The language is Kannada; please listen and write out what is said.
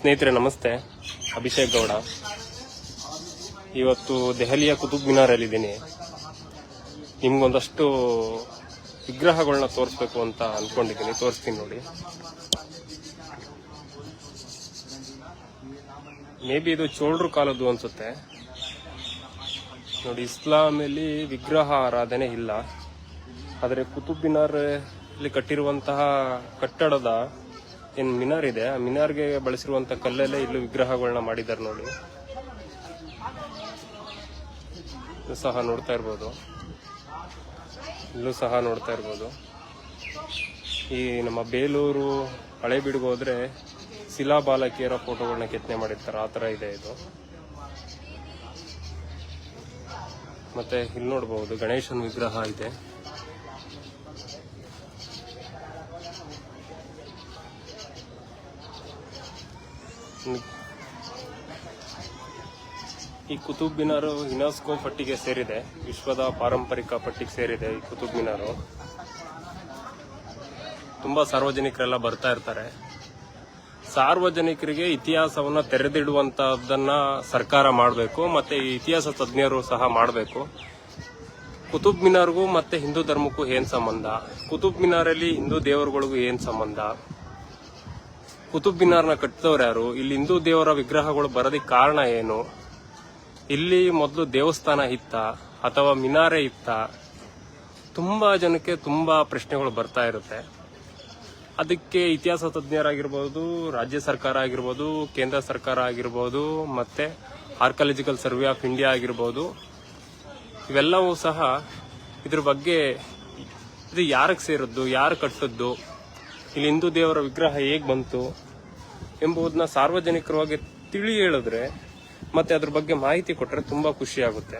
ಸ್ನೇಹಿತರೆ, ನಮಸ್ತೆ. ಅಭಿಷೇಕ್ ಗೌಡ. ಇವತ್ತು ದೆಹಲಿಯ ಕುತುಬ್ ಮಿನಾರಲ್ಲಿದ್ದೀನಿ. ನಿಮ್ಗೊಂದಷ್ಟು ವಿಗ್ರಹಗಳನ್ನ ತೋರಿಸ್ಬೇಕು ಅಂತ ಅನ್ಕೊಂಡಿದ್ದೀನಿ. ತೋರಿಸ್ತೀನಿ ನೋಡಿ. ಮೇ ಬಿ ಇದು ಚೋಳರು ಕಾಲದ್ದು ಅನ್ಸುತ್ತೆ. ನೋಡಿ, ಇಸ್ಲಾಮಲ್ಲಿ ವಿಗ್ರಹ ಆರಾಧನೆ ಇಲ್ಲ. ಆದರೆ ಕುತುಬ್ ಮಿನಾರ್ ಅಲ್ಲಿ ಕಟ್ಟಿರುವಂತಹ ಕಟ್ಟಡದ ಏನ್ ಮಿನಾರ್ ಇದೆ. ಆ ಮಿನಾರ್ಗೆ ಬಳಸಿರುವಂತ ಕಲ್ಲಲ್ಲೇ ಇಲ್ಲೂ ವಿಗ್ರಹಗಳನ್ನ ಮಾಡಿದ್ದಾರೆ ನೋಡಿ. ಸಹ ನೋಡ್ತಾ ಇರ್ಬೋದು. ಇಲ್ಲೂ ಸಹ ನೋಡ್ತಾ ಇರ್ಬೋದು. ಈ ನಮ್ಮ ಬೇಲೂರು ಹಳೆಬೀಡಿಗೆ ಹೋದ್ರೆ ಶಿಲಾ ಬಾಲಕಿಯರ ಫೋಟೋಗಳನ್ನ ಕೆತ್ತನೆ ಮಾಡಿರ್ತಾರೆ. ಆ ತರ ಇದೆ ಇದು. ಮತ್ತೆ ಇಲ್ಲಿ ನೋಡಬಹುದು ಗಣೇಶನ ವಿಗ್ರಹ ಇದೆ. ಈ ಕುತುಬ್ ಮಿನಾರು ಯುನೆಸ್ಕೋ ಪಟ್ಟಿಗೆ ಸೇರಿದೆ. ವಿಶ್ವದ ಪಾರಂಪರಿಕ ಪಟ್ಟಿಗೆ ಸೇರಿದೆ ಈ ಕುತುಬ್ ಮಿನಾರು ತುಂಬಾ ಸಾರ್ವಜನಿಕರೆಲ್ಲ ಬರ್ತಾ ಇರ್ತಾರೆ. ಸಾರ್ವಜನಿಕರಿಗೆ ಇತಿಹಾಸವನ್ನ ತೆರೆದಿಡುವಂತಹದ್ದನ್ನ ಸರ್ಕಾರ ಮಾಡಬೇಕು, ಮತ್ತೆ ಈ ಇತಿಹಾಸ ತಜ್ಞರು ಸಹ ಮಾಡಬೇಕು. ಕುತುಬ್ ಮಿನಾರ್ಗೂ ಮತ್ತೆ ಹಿಂದೂ ಧರ್ಮಕ್ಕೂ ಏನ್ ಸಂಬಂಧ? ಕುತುಬ್ ಮಿನಾರಲ್ಲಿ ಹಿಂದೂ ದೇವರುಗಳಿಗೂ ಏನ್ ಸಂಬಂಧ? ಕುತುಬ್ ಮಿನಾರ್ನ ಕಟ್ಟಿದವ್ರು ಯಾರು? ಇಲ್ಲಿ ಹಿಂದೂ ದೇವರ ವಿಗ್ರಹಗಳು ಬರೋದಕ್ಕೆ ಕಾರಣ ಏನು? ಇಲ್ಲಿ ಮೊದಲು ದೇವಸ್ಥಾನ ಇತ್ತ, ಅಥವಾ ಮಿನಾರೆ ಇತ್ತ? ತುಂಬಾ ಜನಕ್ಕೆ ತುಂಬಾ ಪ್ರಶ್ನೆಗಳು ಬರ್ತಾ ಇರುತ್ತೆ. ಅದಕ್ಕೆ ಇತಿಹಾಸ ತಜ್ಞರಾಗಿರ್ಬೋದು, ರಾಜ್ಯ ಸರ್ಕಾರ ಆಗಿರ್ಬೋದು, ಕೇಂದ್ರ ಸರ್ಕಾರ ಆಗಿರ್ಬೋದು, ಮತ್ತೆ ಆರ್ಕಾಲಜಿಕಲ್ ಸರ್ವೆ ಆಫ್ ಇಂಡಿಯಾ ಆಗಿರ್ಬೋದು, ಇವೆಲ್ಲವೂ ಸಹ ಇದ್ರ ಬಗ್ಗೆ ಇದು ಯಾರಿಗೆ ಸೇರಿದ್ದು, ಯಾರು ಕಟ್ಟದ್ದು? ಇಲ್ಲಿ ಹಿಂದೂ ದೇವರ ವಿಗ್ರಹ ಹೇಗೆ ಬಂತು ಎಂಬುದನ್ನ ಸಾರ್ವಜನಿಕರವಾಗಿ ತಿಳಿ ಹೇಳಿದ್ರೆ ಮತ್ತೆ ಅದ್ರ ಬಗ್ಗೆ ಮಾಹಿತಿ ಕೊಟ್ಟರೆ ತುಂಬಾ ಖುಷಿ ಆಗುತ್ತೆ.